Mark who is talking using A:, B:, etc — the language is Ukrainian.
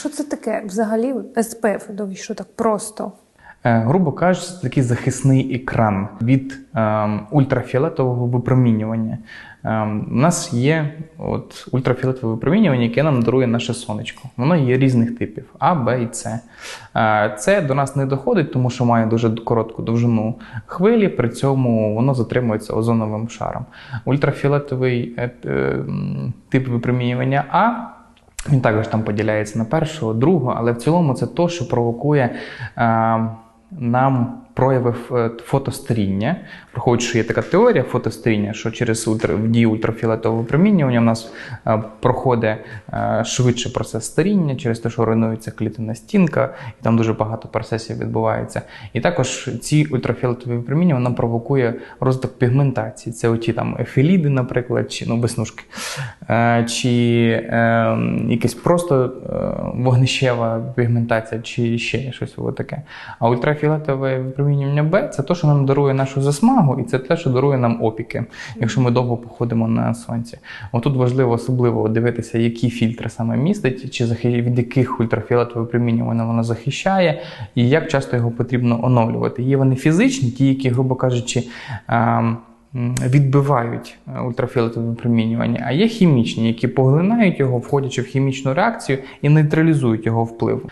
A: що це таке взагалі СПФ, що так просто?
B: Е, Грубо кажучи, це такий захисний екран від ем, ультрафіолетового випромінювання. Ем, у нас є от, ультрафіолетове випромінювання, яке нам дарує наше сонечко. Воно є різних типів А, Б і С. Е, Це до нас не доходить, тому що має дуже коротку довжину хвилі, при цьому воно затримується озоновим шаром. Ультрафіолетовий е, е, тип випромінювання А. Він також там поділяється на першого, другого, але в цілому це то, що провокує е, нам прояви ф- фотостаріння. Враховуючи, що є така теорія фотостаріння, що через дію ультрафіолетового випромінювання у нас е, проходить е, швидше процес старіння, через те, що руйнується клітинна стінка, і там дуже багато процесів відбувається. І також ці ультрафіолетові випромінювання нам провокує розвиток пігментації. Це оті там ефіліди, наприклад, чи ну, веснушки, е, чи е, якась просто е, вогнищева пігментація, чи ще щось таке. А ультрафіолетове випромінювання Б це те, що нам дарує нашу засмагу, і це те, що дарує нам опіки, якщо ми довго походимо на сонці. Отут важливо особливо дивитися, які фільтри саме містить, чи від яких ультрафіолетове випромінювання воно захищає, і як часто його потрібно оновлювати. Є вони фізичні, ті, які, грубо кажучи, ем, відбивають е, ультрафіолетове випромінювання, а є хімічні, які поглинають його, входячи в хімічну реакцію і нейтралізують його вплив.